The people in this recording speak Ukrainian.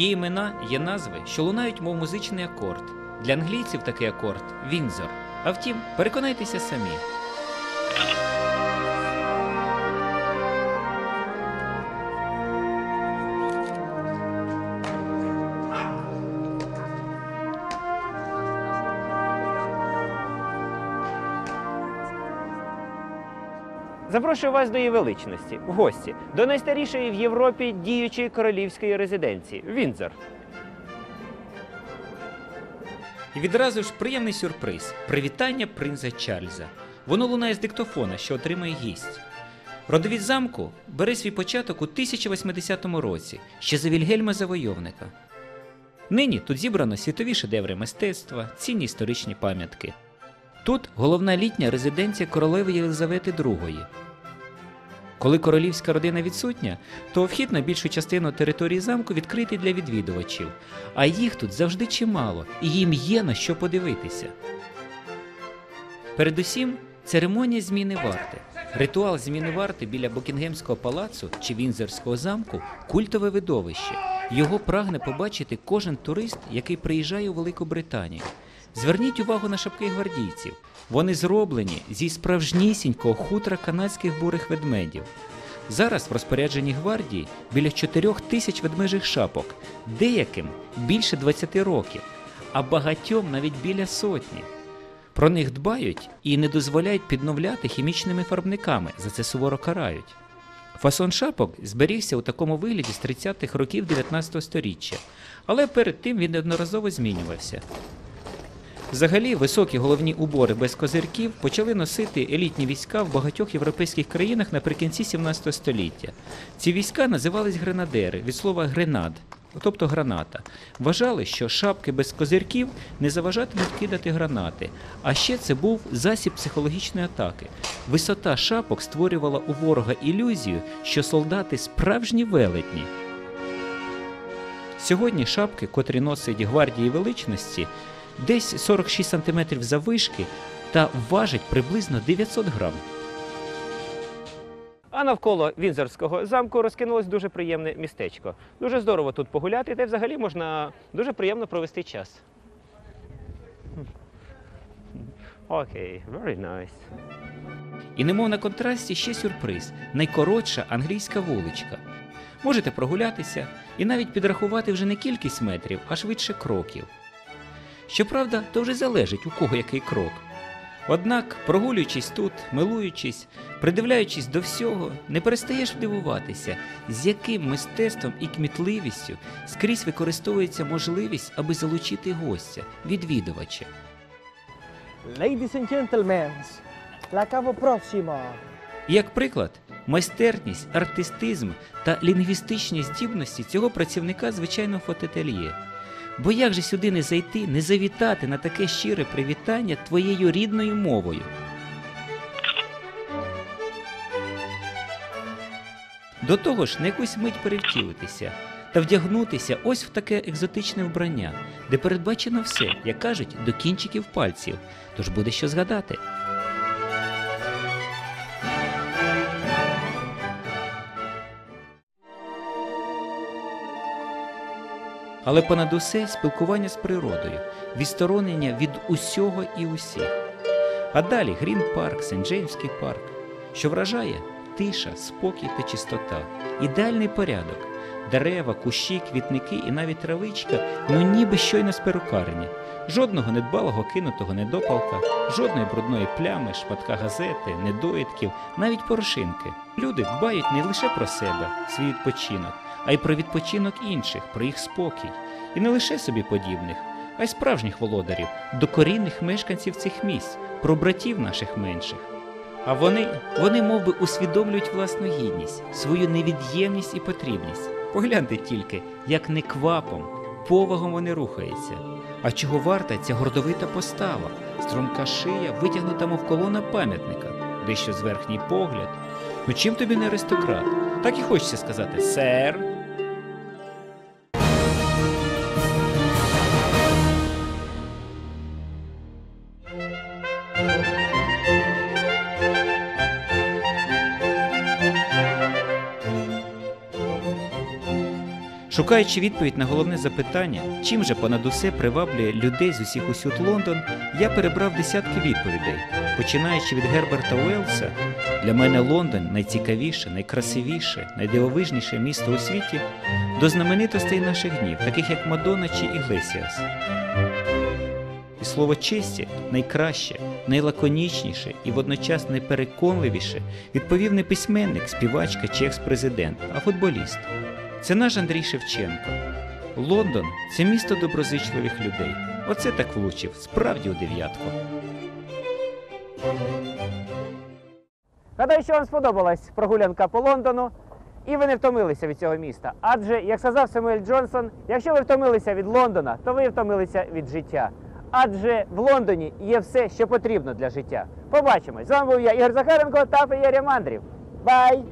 Її імена є назви, що лунають, мов музичний акорд. Для англійців такий акорд Вінзор. А втім, переконайтеся самі. Запрошую вас до її величності в гості до найстарішої в Європі діючої королівської резиденції Вінзор. І відразу ж приємний сюрприз привітання принца Чарльза. Воно лунає з диктофона, що отримує гість. Родовід замку бере свій початок у 1080 році, ще за Вільгельма Завойовника. Нині тут зібрано світові шедеври мистецтва, цінні історичні пам'ятки. Тут головна літня резиденція королеви Єлизавети II. Коли королівська родина відсутня, то вхід на більшу частину території замку відкритий для відвідувачів, а їх тут завжди чимало, і їм є на що подивитися. Передусім, церемонія зміни варти. Ритуал зміни варти біля Букінгемського палацу чи Вінзорського замку культове видовище. Його прагне побачити кожен турист, який приїжджає у Велику Британію. Зверніть увагу на шапки гвардійців. Вони зроблені зі справжнісінького хутра канадських бурих ведмедів. Зараз в розпорядженні гвардії біля 4 тисяч ведмежих шапок, деяким більше 20 років, а багатьом навіть біля сотні. Про них дбають і не дозволяють підновляти хімічними фарбниками, за це суворо карають. Фасон шапок зберігся у такому вигляді з 30-х років 19 століття, але перед тим він неодноразово змінювався. Взагалі, високі головні убори без козирків почали носити елітні війська в багатьох європейських країнах наприкінці 17 століття. Ці війська називались гренадери від слова гренад, тобто граната. Вважали, що шапки без козирків не заважатимуть кидати гранати. А ще це був засіб психологічної атаки. Висота шапок створювала у ворога ілюзію, що солдати справжні велетні. Сьогодні шапки, котрі носить гвардії величності, десь 46 см заввишки та важить приблизно 900 грам. А навколо Вінзорського замку розкинулось дуже приємне містечко. Дуже здорово тут погуляти, та й взагалі можна дуже приємно провести час. Окей, very nice. І немов на контрасті ще сюрприз найкоротша англійська вуличка. Можете прогулятися і навіть підрахувати вже не кількість метрів, а швидше кроків. Щоправда, то вже залежить у кого який крок. Однак, прогулюючись тут, милуючись, придивляючись до всього, не перестаєш дивуватися, з яким мистецтвом і кмітливістю скрізь використовується можливість, аби залучити гостя, відвідувача. Ladies and gentlemen, la cavo prossimo. Як приклад, майстерність, артистизм та лінгвістичні здібності цього працівника звичайного фотоательє. Бо як же сюди не зайти, не завітати на таке щире привітання твоєю рідною мовою? До того ж, на якусь мить перевтілитися та вдягнутися ось в таке екзотичне вбрання, де передбачено все, як кажуть, до кінчиків пальців, тож буде що згадати. Але понад усе спілкування з природою, відсторонення від усього і усіх. А далі Грін Парк, Сент-Джеймський парк, що вражає тиша, спокій та чистота, ідеальний порядок, дерева, кущі, квітники і навіть травичка, ну ніби щойно з перукарні. Жодного недбалого кинутого недопалка, жодної брудної плями, шматка газети, недоїдків, навіть порошинки. Люди дбають не лише про себе, свій відпочинок, а й про відпочинок інших, про їх спокій. І не лише собі подібних, а й справжніх володарів, докорінних мешканців цих місць, про братів наших менших. А вони, вони мов би, усвідомлюють власну гідність, свою невід'ємність і потрібність. Погляньте тільки, як неквапом, повагом вони рухаються. А чого варта ця гордовита постава, струнка шия, витягнута мов колона пам'ятника, дещо зверхній погляд. Ну чим тобі не аристократ? Так і хочеться сказати, сер. Шукаючи відповідь на головне запитання, чим же понад усе приваблює людей з усіх усюд Лондон, я перебрав десятки відповідей. Починаючи від Герберта Уелса, для мене Лондон найцікавіше, найкрасивіше, найдивовижніше місто у світі, до знаменитостей наших днів, таких як Мадонна чи Іглесіас. І слово честі найкраще, найлаконічніше і водночас найпереконливіше відповів не письменник, співачка чи екс-президент, а футболіст. Це наш Андрій Шевченко. Лондон це місто доброзичливих людей. Оце так влучив, справді у дев'ятку. Гадаю, що вам сподобалась прогулянка по Лондону, і ви не втомилися від цього міста. Адже, як сказав Самуель Джонсон, якщо ви втомилися від Лондона, то ви втомилися від життя. Адже в Лондоні є все, що потрібно для життя. Побачимось. З вами був я, Ігор Захаренко та Феєрія Мандрів. Бай!